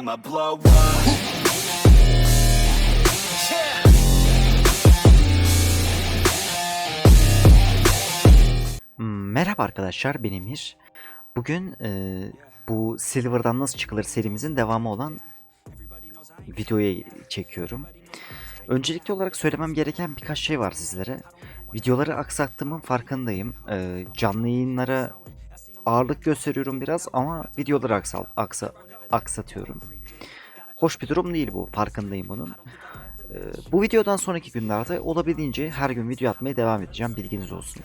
I'ma blow up. Hmm, Merhaba arkadaşlar ben Emir. Bugün e, bu Silver'dan nasıl çıkılır serimizin devamı olan videoyu çekiyorum. Öncelikli olarak söylemem gereken birkaç şey var sizlere. Videoları aksattığımın farkındayım. E, canlı yayınlara ağırlık gösteriyorum biraz ama videoları aksal, aksa, aksatıyorum. Hoş bir durum değil bu farkındayım bunun. E, bu videodan sonraki günlerde olabildiğince her gün video atmaya devam edeceğim bilginiz olsun.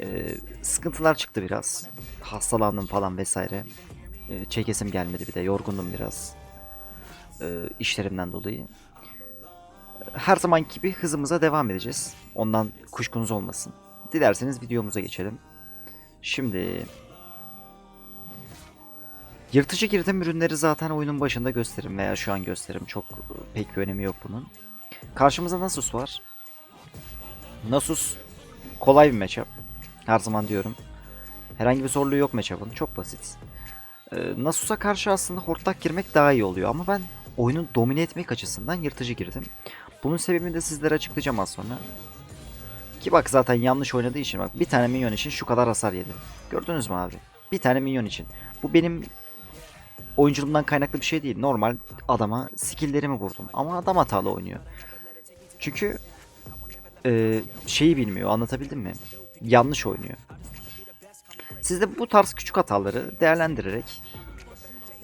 Ee, sıkıntılar çıktı biraz. Hastalandım falan vesaire. Ee, çekesim gelmedi bir de yorgundum biraz. Ee, işlerimden dolayı. Her zamanki gibi hızımıza devam edeceğiz. Ondan kuşkunuz olmasın. Dilerseniz videomuza geçelim. Şimdi... Yırtıcı girdim ürünleri zaten oyunun başında gösteririm veya şu an gösteririm. Çok e, pek bir önemi yok bunun. Karşımızda Nasus var. Nasus kolay bir matchup. Her zaman diyorum. Herhangi bir zorluğu yok matchup'ın. Çok basit. Ee, Nasus'a karşı aslında hortlak girmek daha iyi oluyor ama ben oyunu domine etmek açısından yırtıcı girdim. Bunun sebebini de sizlere açıklayacağım az sonra. Ki bak zaten yanlış oynadığı için bak bir tane minyon için şu kadar hasar yedi. Gördünüz mü abi? Bir tane minyon için. Bu benim oyunculuğumdan kaynaklı bir şey değil. Normal adama skilllerimi vurdum. Ama adam hatalı oynuyor. Çünkü e, şeyi bilmiyor anlatabildim mi? yanlış oynuyor. Siz de bu tarz küçük hataları değerlendirerek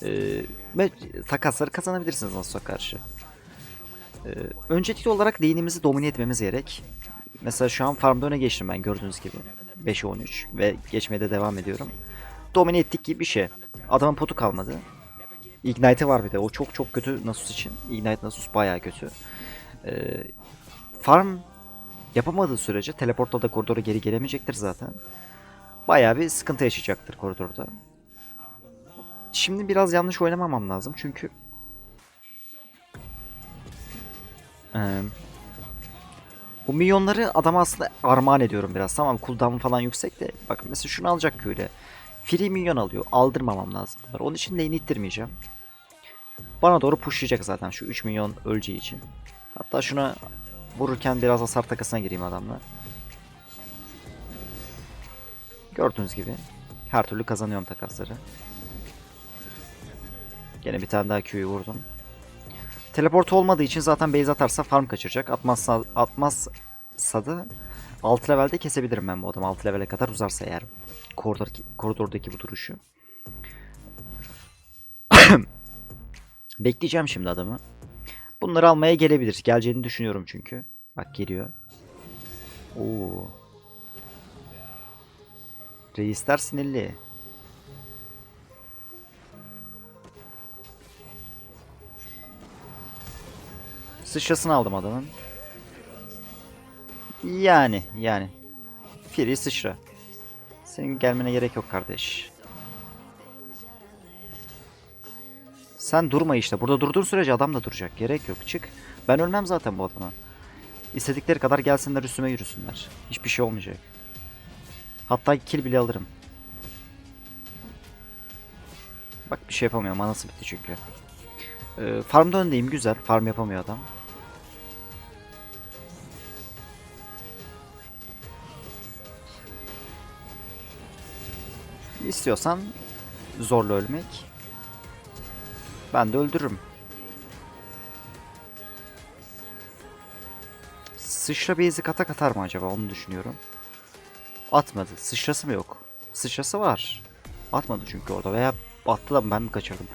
e, takasları kazanabilirsiniz Nasus'a karşı. E, öncelikli olarak lane'imizi domine etmemiz gerek. Mesela şu an farmda öne geçtim ben gördüğünüz gibi. 5'e 13 ve geçmeye de devam ediyorum. Domine ettik gibi bir şey. Adamın potu kalmadı. Ignite'ı var bir de. O çok çok kötü Nasus için. Ignite Nasus bayağı kötü. E, farm yapamadığı sürece teleportla da koridora geri gelemeyecektir zaten. Bayağı bir sıkıntı yaşayacaktır koridorda. Şimdi biraz yanlış oynamamam lazım çünkü Ee, bu milyonları adama aslında armağan ediyorum biraz. Tamam cooldown falan yüksek de bak mesela şunu alacak köyle. Free milyon alıyor. Aldırmamam lazım. Onun için lane'i ittirmeyeceğim. Bana doğru pushlayacak zaten şu 3 milyon öleceği için. Hatta şuna Vururken biraz hasar takasına gireyim adamla. Gördüğünüz gibi her türlü kazanıyorum takasları. Gene bir tane daha Q'yu vurdum. Teleport olmadığı için zaten base atarsa farm kaçıracak. Atmazsa, atmazsa da 6 levelde kesebilirim ben bu adamı. 6 levele kadar uzarsa eğer. Koridor, koridordaki bu duruşu. Bekleyeceğim şimdi adamı. Bunları almaya gelebilir. Geleceğini düşünüyorum çünkü. Bak geliyor. Oo. Reisler sinirli. Sıçrasını aldım adamın. Yani yani. Free sıçra. Senin gelmene gerek yok kardeş. Sen durma işte. Burada durduğun sürece adam da duracak. Gerek yok. Çık. Ben ölmem zaten bu adama. İstedikleri kadar gelsinler üstüme yürüsünler. Hiçbir şey olmayacak. Hatta kill bile alırım. Bak bir şey yapamıyorum. Manası bitti çünkü. Ee, farmda öndeyim. Güzel. Farm yapamıyor adam. İstiyorsan zorla ölmek. Ben de öldürürüm. Sıçra basic atak atar mı acaba onu düşünüyorum. Atmadı. Sıçrası mı yok? Sıçrası var. Atmadı çünkü orada veya attı da ben mi kaçırdım?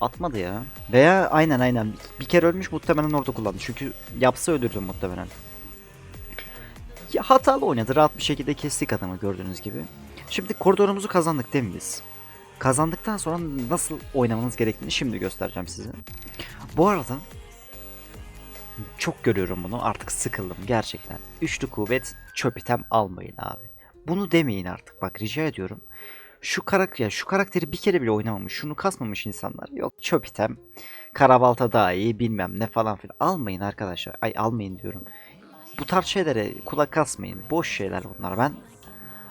Atmadı ya. Veya aynen aynen. Bir kere ölmüş muhtemelen orada kullandı. Çünkü yapsa ölürdüm muhtemelen. Ya hatalı oynadı. Rahat bir şekilde kestik adamı gördüğünüz gibi. Şimdi koridorumuzu kazandık değil mi biz? Kazandıktan sonra nasıl oynamanız gerektiğini şimdi göstereceğim size. Bu arada çok görüyorum bunu artık sıkıldım gerçekten. Üçlü kuvvet çöp item almayın abi. Bunu demeyin artık bak rica ediyorum. Şu karakter şu karakteri bir kere bile oynamamış, şunu kasmamış insanlar. Yok çöp item, karabalta daha iyi bilmem ne falan filan. Almayın arkadaşlar. Ay almayın diyorum. Bu tarz şeylere kulak kasmayın. Boş şeyler bunlar. Ben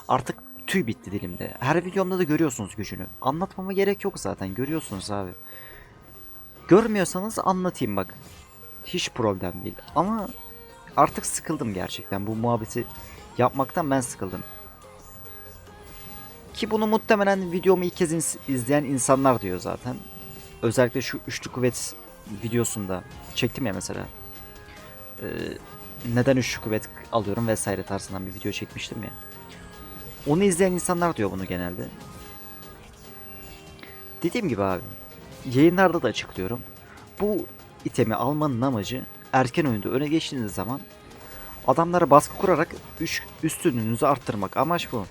artık tüy bitti dilimde. Her videomda da görüyorsunuz gücünü. Anlatmama gerek yok zaten. Görüyorsunuz abi. Görmüyorsanız anlatayım bak. Hiç problem değil. Ama artık sıkıldım gerçekten. Bu muhabbeti yapmaktan ben sıkıldım. Ki bunu muhtemelen videomu ilk kez izleyen insanlar diyor zaten. Özellikle şu üçlü kuvvet videosunda çektim ya mesela. Ee, neden üçlü kuvvet alıyorum vesaire tarzından bir video çekmiştim ya. Onu izleyen insanlar diyor bunu genelde. Dediğim gibi abi yayınlarda da açıklıyorum. Bu itemi almanın amacı erken oyunda öne geçtiğiniz zaman adamlara baskı kurarak üç, üstünlüğünüzü arttırmak. Amaç bu.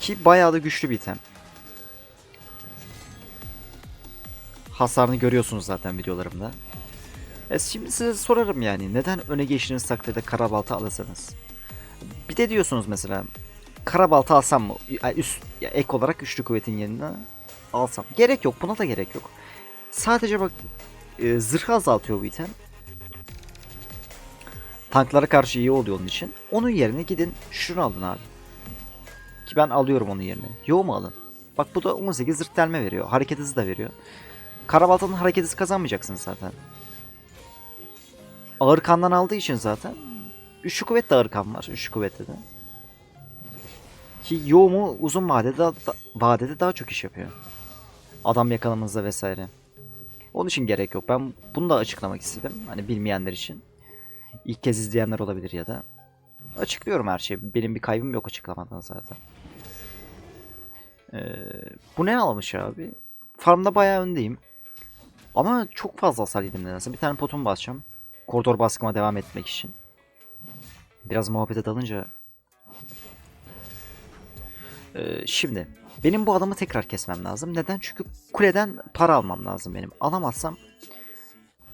Ki bayağı da güçlü bir item. Hasarını görüyorsunuz zaten videolarımda. E şimdi size sorarım yani neden öne geçtiğiniz takdirde karabalta alırsanız. Bir de diyorsunuz mesela karabalta alsam mı? Üst, ya ek olarak üçlü kuvvetin yerine alsam. Gerek yok buna da gerek yok. Sadece bak e, zırhı azaltıyor bu item. Tanklara karşı iyi oluyor onun için. Onun yerine gidin şunu alın abi. Ki ben alıyorum onun yerine. Yo mu alın? Bak bu da 18 zırh delme veriyor. Hareket hızı da veriyor. Karabaltanın hareket hızı kazanmayacaksın zaten. Ağır kandan aldığı için zaten. Üçlü kuvvet de ağır kan var. Üçlü kuvvette de. Ki yo mu uzun vadede, da, vadede daha çok iş yapıyor. Adam yakalamanızda vesaire. Onun için gerek yok. Ben bunu da açıklamak istedim. Hani bilmeyenler için. İlk kez izleyenler olabilir ya da. Açıklıyorum her şeyi. Benim bir kaybım yok açıklamadan zaten. Ee, bu ne almış abi? Farmda bayağı öndeyim. Ama çok fazla hasar yedim nedense. Bir tane potum basacağım. Koridor baskıma devam etmek için. Biraz muhabbete dalınca. Ee, şimdi. Benim bu adamı tekrar kesmem lazım. Neden? Çünkü kuleden para almam lazım benim. Alamazsam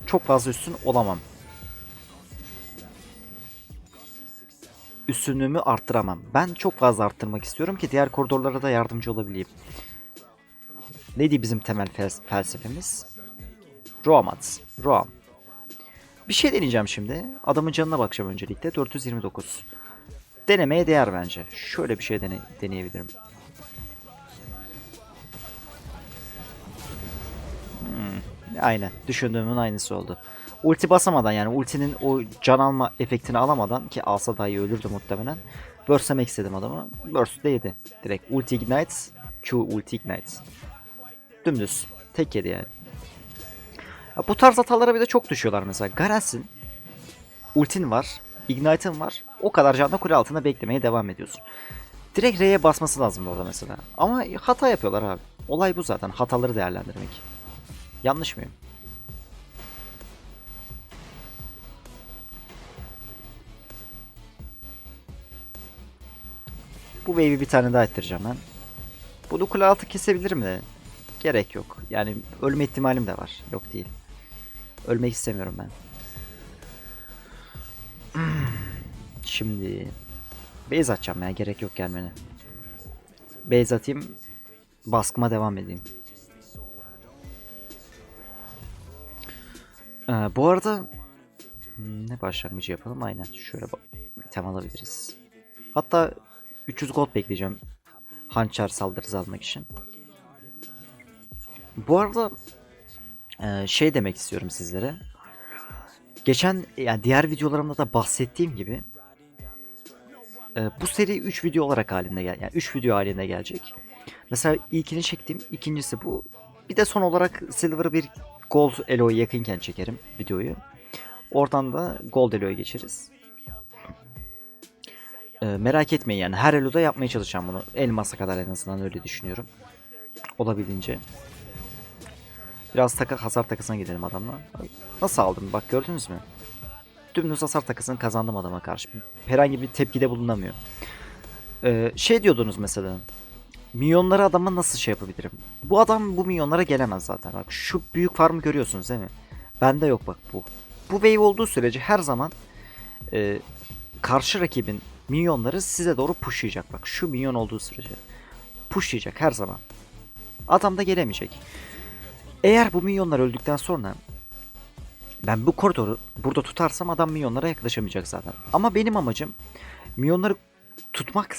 çok fazla üstün olamam. Üstünlüğümü arttıramam. Ben çok fazla arttırmak istiyorum ki diğer koridorlara da yardımcı olabileyim. Neydi bizim temel fels- felsefemiz? Roamats. Roam. Bir şey deneyeceğim şimdi. Adamın canına bakacağım öncelikle. 429. Denemeye değer bence. Şöyle bir şey dene deneyebilirim. Hmm, aynen. Düşündüğümün aynısı oldu. Ulti basamadan yani ultinin o can alma efektini alamadan ki alsa dahi ölürdü muhtemelen. Burst'lemek istedim adamı. Burst de. Direkt ulti ignite, Q ulti ignite. Dümdüz. Tek yedi yani. Ya bu tarz hatalara bir de çok düşüyorlar mesela. Garensin. Ultin var. Ignite'ın var. O kadar canla kule altında beklemeye devam ediyorsun. Direkt R'ye basması lazım orada mesela. Ama hata yapıyorlar abi. Olay bu zaten. Hataları değerlendirmek. Yanlış mıyım? Bu wave'i bir tane daha ettireceğim ben. Bunu kule altı kesebilirim de. Gerek yok. Yani ölme ihtimalim de var. Yok değil. Ölmek istemiyorum ben. Şimdi base atacağım ya gerek yok gelmene. Base atayım. Baskıma devam edeyim. Ee, bu arada ne başlangıcı yapalım aynen şöyle item alabiliriz. Hatta 300 gold bekleyeceğim. Hançer saldırısı almak için. Bu arada e, şey demek istiyorum sizlere. Geçen yani diğer videolarımda da bahsettiğim gibi e, bu seri 3 video olarak halinde gel yani 3 video halinde gelecek. Mesela ilkini çektim, ikincisi bu. Bir de son olarak Silver bir Gold Elo'ya yakınken çekerim videoyu. Oradan da Gold Elo'ya geçeriz. E, merak etmeyin yani her Elo'da yapmaya çalışacağım bunu. Elmas'a kadar en azından öyle düşünüyorum. Olabildiğince. Biraz taka, hasar takısına gidelim adamla. Nasıl aldım bak gördünüz mü? Dümdüz hasar takısını kazandım adama karşı. Herhangi bir tepkide bulunamıyor. Ee, şey diyordunuz mesela. Milyonları adama nasıl şey yapabilirim? Bu adam bu milyonlara gelemez zaten. Bak şu büyük farmı görüyorsunuz değil mi? Bende yok bak bu. Bu wave olduğu sürece her zaman e, karşı rakibin milyonları size doğru pushlayacak. Bak şu milyon olduğu sürece. Pushlayacak her zaman. Adam da gelemeyecek. Eğer bu milyonlar öldükten sonra ben bu koridoru burada tutarsam adam milyonlara yaklaşamayacak zaten. Ama benim amacım milyonları tutmak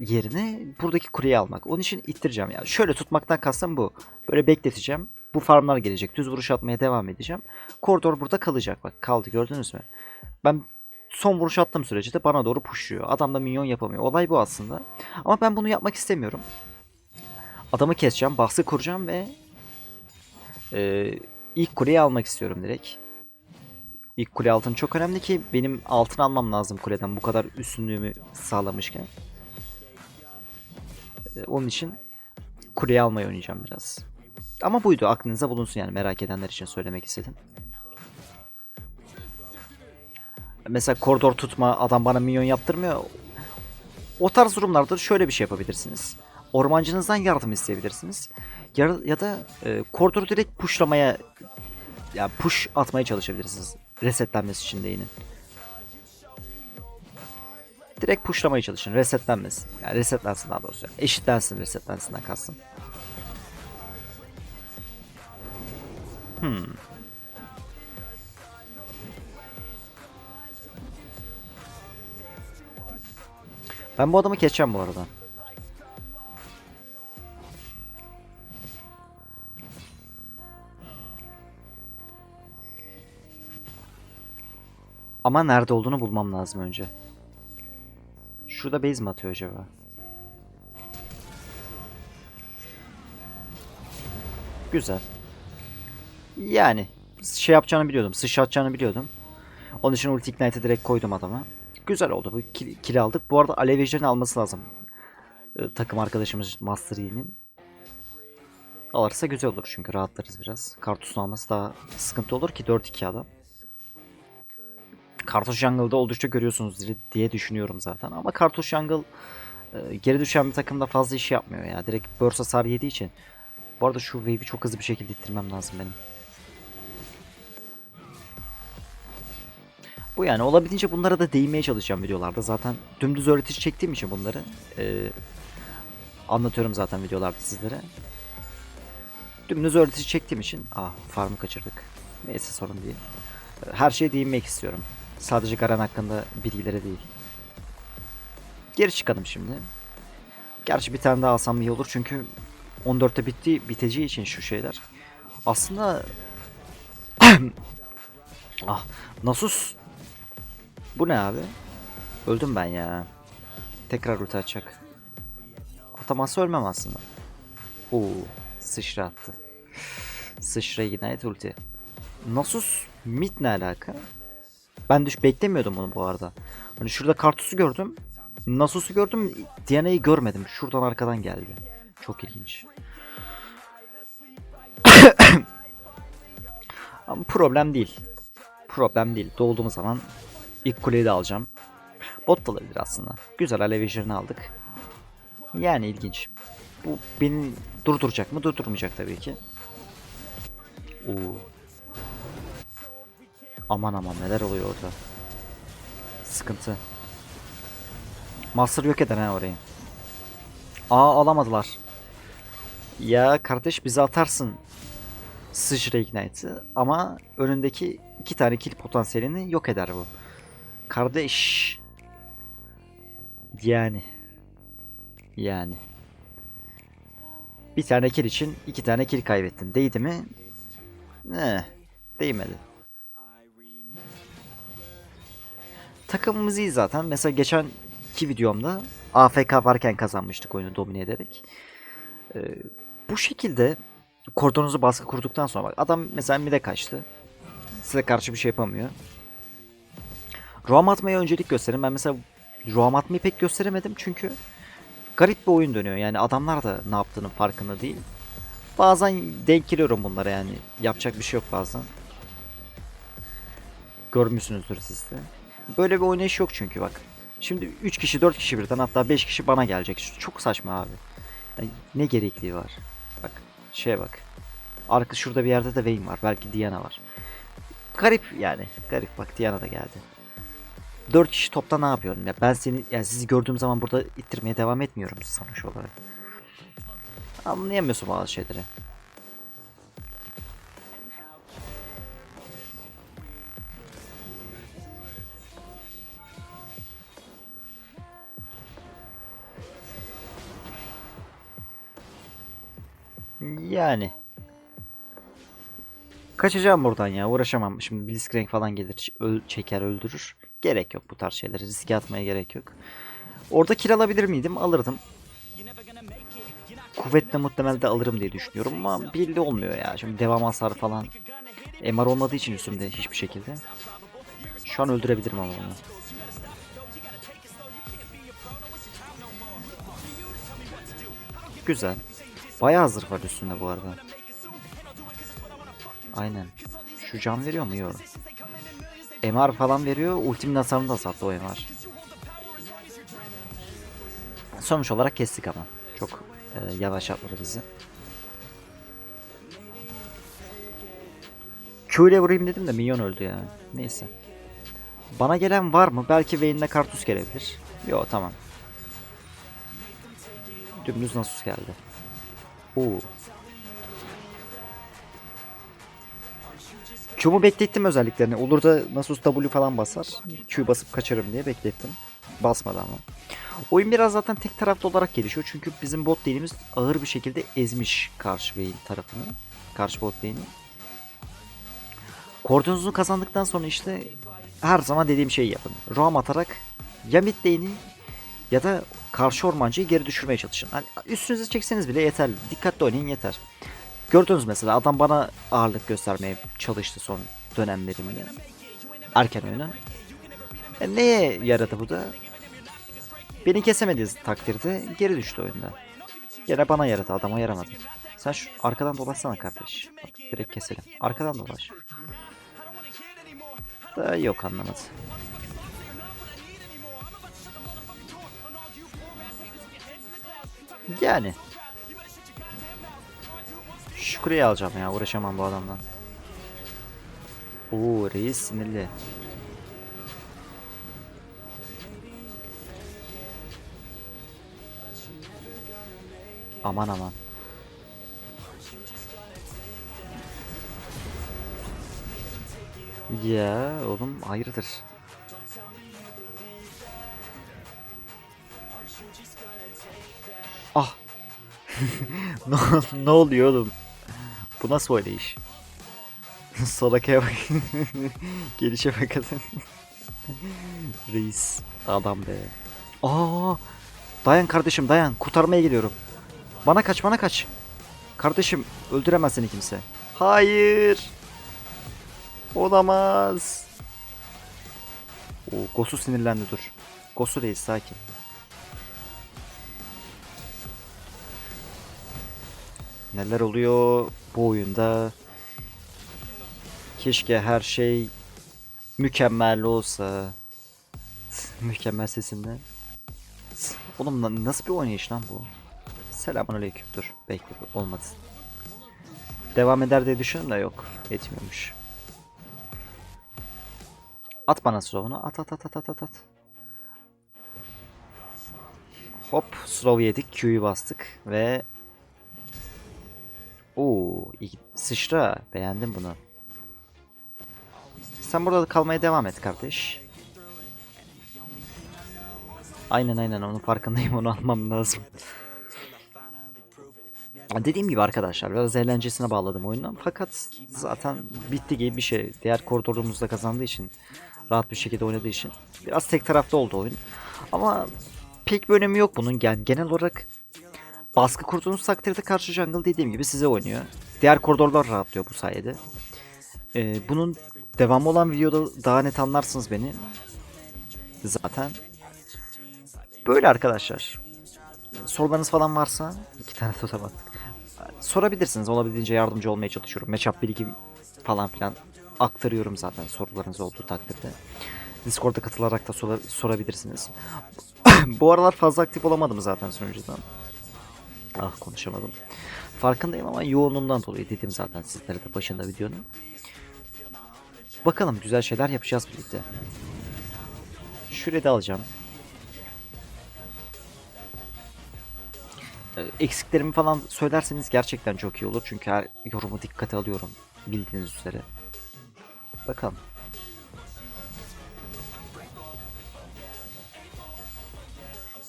yerine buradaki kuleyi almak. Onun için ittireceğim yani. Şöyle tutmaktan kastım bu. Böyle bekleteceğim. Bu farmlar gelecek. Düz vuruş atmaya devam edeceğim. Koridor burada kalacak. Bak kaldı gördünüz mü? Ben son vuruş attığım sürece de bana doğru pushluyor. Adam da minyon yapamıyor. Olay bu aslında. Ama ben bunu yapmak istemiyorum. Adamı keseceğim, baskı kuracağım ve e, ilk kuleyi almak istiyorum direkt. İlk kule altın çok önemli ki benim altın almam lazım kuleden bu kadar üstünlüğümü sağlamışken. E, onun için kuleyi almayı oynayacağım biraz. Ama buydu aklınıza bulunsun yani merak edenler için söylemek istedim. Mesela koridor tutma adam bana minyon yaptırmıyor. O tarz durumlarda şöyle bir şey yapabilirsiniz. Ormancınızdan yardım isteyebilirsiniz. Ya, ya da e, koridoru direkt pushlamaya ya push atmaya çalışabilirsiniz. Resetlenmesi için de yine. Direkt pushlamaya çalışın. Resetlenmesin. Yani resetlensin daha doğrusu. Eşitlensin resetlensinden kalsın. Hmm. Ben bu adamı keseceğim bu arada. Ama nerede olduğunu bulmam lazım önce. Şurada base mi atıyor acaba? Güzel. Yani şey yapacağını biliyordum. Sıçratacağını biliyordum. Onun için ulti ignite'e direkt koydum adama. Güzel oldu bu. Kill, kill aldık. Bu arada alev ejderini alması lazım. Ee, takım arkadaşımız Master Yi'nin. Alırsa güzel olur çünkü rahatlarız biraz. Kartus'un alması daha sıkıntı olur ki 4-2 adam. Kartus Jungle'da oldukça görüyorsunuz diye- düşünüyorum zaten. Ama Kartus Jungle e, geri düşen bir takımda fazla iş yapmıyor ya. Direkt burst hasar yediği için. Bu arada şu wave'i çok hızlı bir şekilde ittirmem lazım benim. Bu yani olabildiğince bunlara da değinmeye çalışacağım videolarda. Zaten dümdüz öğretici çektiğim için bunları e, anlatıyorum zaten videolarda sizlere. Dümdüz öğretici çektiğim için ah farmı kaçırdık. Neyse sorun değil. E, Her şeye değinmek istiyorum. Sadece Garen hakkında bilgilere değil. Geri çıkalım şimdi. Gerçi bir tane daha alsam iyi olur çünkü 14'te bitti biteceği için şu şeyler. Aslında ah Nasus bu ne abi? Öldüm ben ya. Tekrar ulti atacak. Atamazsa ölmem aslında. Oo, sıçra attı. Sıçra ignite ulti. Nasus mid ne alaka? Ben düş beklemiyordum bunu bu arada. Hani şurada Kartus'u gördüm. Nasus'u gördüm. Diana'yı görmedim. Şuradan arkadan geldi. Çok ilginç. Ama problem değil. Problem değil. Doğduğum zaman ilk kuleyi de alacağım. Bot da olabilir aslında. Güzel alev ejderini aldık. Yani ilginç. Bu beni durduracak mı? Durdurmayacak tabii ki. Oo. Aman aman neler oluyor orada. Sıkıntı. Master yok eder ha orayı. Aa alamadılar. Ya kardeş bizi atarsın. Sıçra Ignite'ı ama önündeki iki tane kill potansiyelini yok eder bu. Kardeş. Yani. Yani. Bir tane kill için iki tane kill kaybettin. Değdi mi? Ne? Değmedi. Takımımız iyi zaten. Mesela geçen iki videomda AFK varken kazanmıştık oyunu domine ederek. Ee, bu şekilde kordonunuzu baskı kurduktan sonra bak adam mesela mid'e kaçtı. Size karşı bir şey yapamıyor. Roam atmaya öncelik gösterin. Ben mesela roam atmayı pek gösteremedim çünkü garip bir oyun dönüyor. Yani adamlar da ne yaptığının farkında değil. Bazen denk geliyorum bunlara yani. Yapacak bir şey yok bazen. Görmüşsünüzdür siz de. Böyle bir oynayış yok çünkü bak. Şimdi 3 kişi 4 kişi birden hatta 5 kişi bana gelecek. Çok saçma abi. Yani ne gerekliği var? Bak şeye bak. Arka şurada bir yerde de Vayne var. Belki Diana var. Garip yani. Garip bak Diana da geldi. 4 kişi topta ne yapıyorum ya? Ben seni yani sizi gördüğüm zaman burada ittirmeye devam etmiyorum sonuç olarak. Anlayamıyorsun bazı şeyleri. Yani. Kaçacağım buradan ya uğraşamam. Şimdi Blitzcrank falan gelir öl çeker öldürür. Gerek yok bu tarz şeylere riske atmaya gerek yok. Orada kill alabilir miydim? Alırdım. Kuvvetle muhtemelen de alırım diye düşünüyorum ama belli olmuyor ya. Şimdi devam hasarı falan. MR olmadığı için üstümde hiçbir şekilde. Şu an öldürebilirim ama onu. Güzel. Bayağı hazır var üstünde bu arada. Aynen. Şu can veriyor mu? Yok. MR falan veriyor. Ultimin hasarını da sattı o MR. Sonuç olarak kestik ama. Çok e, yavaş atladı bizi. Q ile vurayım dedim de minyon öldü ya. Neyse. Bana gelen var mı? Belki Vayne'le Kartus gelebilir. Yo tamam. Dümdüz Nasus geldi. Oo. Q'mu beklettim özelliklerini. Olur da Nasus W falan basar. Q basıp kaçarım diye beklettim. Basmadı ama. Oyun biraz zaten tek taraflı olarak gelişiyor. Çünkü bizim bot lane'imiz ağır bir şekilde ezmiş karşı Vayne tarafını. Karşı bot lane'i. Kordonunuzu kazandıktan sonra işte her zaman dediğim şeyi yapın. Roam atarak ya mid lane'i ya da karşı ormancıyı geri düşürmeye çalışın. Hani üstünüze çekseniz bile yeterli. Dikkatli oynayın yeter. Gördünüz mesela adam bana ağırlık göstermeye çalıştı son dönemlerimde. Erken oyunun. E neye yaradı bu da? Beni kesemediği takdirde geri düştü oyunda. Gene bana yaradı adama yaramadı. Sen şu arkadan dolaşsana kardeş. Bak direkt keselim. Arkadan dolaş. Da yok anlamadı. Yani. Şu alacağım ya uğraşamam bu adamdan. Oo reis sinirli. Aman aman. Ya oğlum hayırdır? Ne, ne oluyor oğlum? Bu nasıl oynayış? Solakaya bak. Gelişe bakın. Reis. Adam be. Aa! Dayan kardeşim dayan. Kurtarmaya geliyorum. Bana kaç bana kaç. Kardeşim öldüremez seni kimse. Hayır. Olamaz. Oo, Gosu sinirlendi dur. Gosu reis sakin. Neler oluyor bu oyunda? Keşke her şey mükemmel olsa. mükemmel sesinde. Oğlum na- nasıl bir oynayış lan bu? Selamünaleyküm. Dur bekle olmadı. Devam eder diye düşündüm de yok. Etmiyormuş. At bana slow'unu. At at at at at at. Hop slow yedik. Q'yu bastık ve Oo, sıçra. Beğendim bunu. Sen burada kalmaya devam et kardeş. Aynen aynen onun farkındayım onu almam lazım. Dediğim gibi arkadaşlar biraz eğlencesine bağladım oyundan fakat zaten bitti gibi bir şey. Diğer koridorumuzda kazandığı için rahat bir şekilde oynadığı için biraz tek taraflı oldu oyun. Ama pek bir önemi yok bunun yani genel olarak baskı kurduğunuz takdirde karşı jungle dediğim gibi size oynuyor. Diğer koridorlar rahatlıyor bu sayede. Ee, bunun devamı olan videoda daha net anlarsınız beni. Zaten. Böyle arkadaşlar. Sorularınız falan varsa iki tane totem attık. Sorabilirsiniz. Olabildiğince yardımcı olmaya çalışıyorum. Matchup bilgi falan filan aktarıyorum zaten sorularınız olduğu takdirde. Discord'a katılarak da sora- sorabilirsiniz. Bu aralar fazla aktif olamadım zaten sunucudan. Ah konuşamadım. Farkındayım ama yoğunluğumdan dolayı dedim zaten sizlere de başında videonun. Bakalım güzel şeyler yapacağız birlikte. Şurayı da alacağım. Ee, Eksiklerimi falan söylerseniz gerçekten çok iyi olur. Çünkü her yorumu dikkate alıyorum. Bildiğiniz üzere. Bakalım.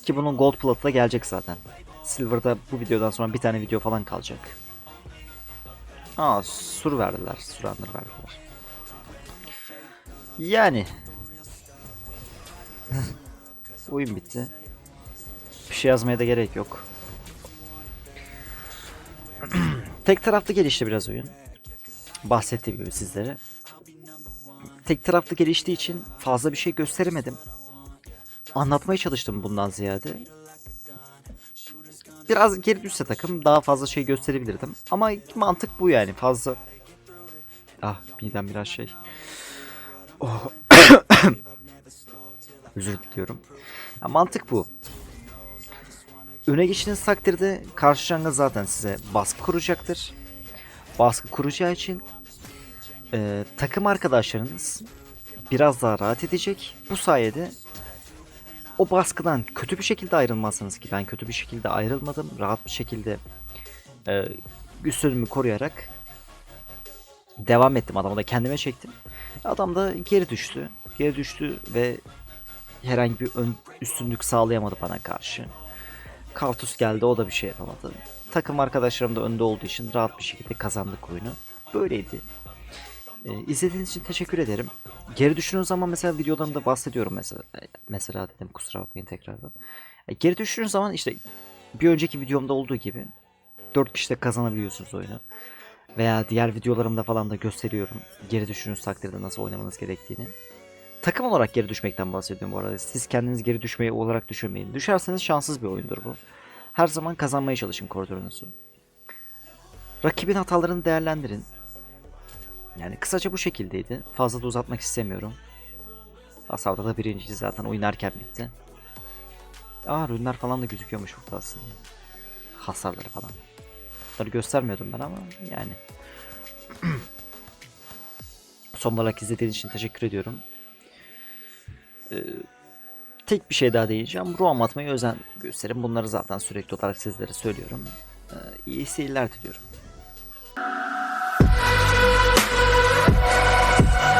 Ki bunun gold platı da gelecek zaten. Silver'da bu videodan sonra bir tane video falan kalacak. Aa sur verdiler. Surrender verdiler. Yani. Oyun bitti. Bir şey yazmaya da gerek yok. Tek taraflı gelişti biraz oyun. Bahsettiğim gibi sizlere. Tek taraflı geliştiği için fazla bir şey gösteremedim. Anlatmaya çalıştım bundan ziyade. Biraz geri düşse takım daha fazla şey gösterebilirdim. Ama mantık bu yani fazla. Ah midem biraz şey. Oh. Özür diliyorum. Ya, mantık bu. Öne geçtiğiniz takdirde karşı jungla zaten size baskı kuracaktır. Baskı kuracağı için e, takım arkadaşlarınız biraz daha rahat edecek. Bu sayede o baskıdan kötü bir şekilde ayrılmazsınız ki ben kötü bir şekilde ayrılmadım. Rahat bir şekilde e, üstünümü koruyarak devam ettim. Adamı da kendime çektim. Adam da geri düştü. Geri düştü ve herhangi bir ön, üstünlük sağlayamadı bana karşı. Kartus geldi o da bir şey yapamadı. Takım arkadaşlarım da önde olduğu için rahat bir şekilde kazandık oyunu. Böyleydi. Ee, izlediğiniz için teşekkür ederim. Geri düşündüğünüz zaman mesela videolarımda bahsediyorum mesela. Mesela dedim kusura bakmayın tekrardan. E, geri düşündüğünüz zaman işte bir önceki videomda olduğu gibi 4 kişide kazanabiliyorsunuz oyunu. Veya diğer videolarımda falan da gösteriyorum. Geri düşündüğünüz takdirde nasıl oynamanız gerektiğini. Takım olarak geri düşmekten bahsediyorum bu arada. Siz kendiniz geri düşmeyi olarak düşünmeyin. Düşerseniz şanssız bir oyundur bu. Her zaman kazanmaya çalışın koridorunuzu. Rakibin hatalarını değerlendirin. Yani kısaca bu şekildeydi. Fazla da uzatmak istemiyorum. Asavda da birinciydi zaten oyun erken bitti. Aa ürünler falan da gözüküyormuş burada aslında. Hasarları falan. Bunları göstermiyordum ben ama yani. Son olarak izlediğiniz için teşekkür ediyorum. Ee, tek bir şey daha değineceğim. Roam atmayı özen gösterin. Bunları zaten sürekli olarak sizlere söylüyorum. Ee, iyi seyirler diliyorum. Bye.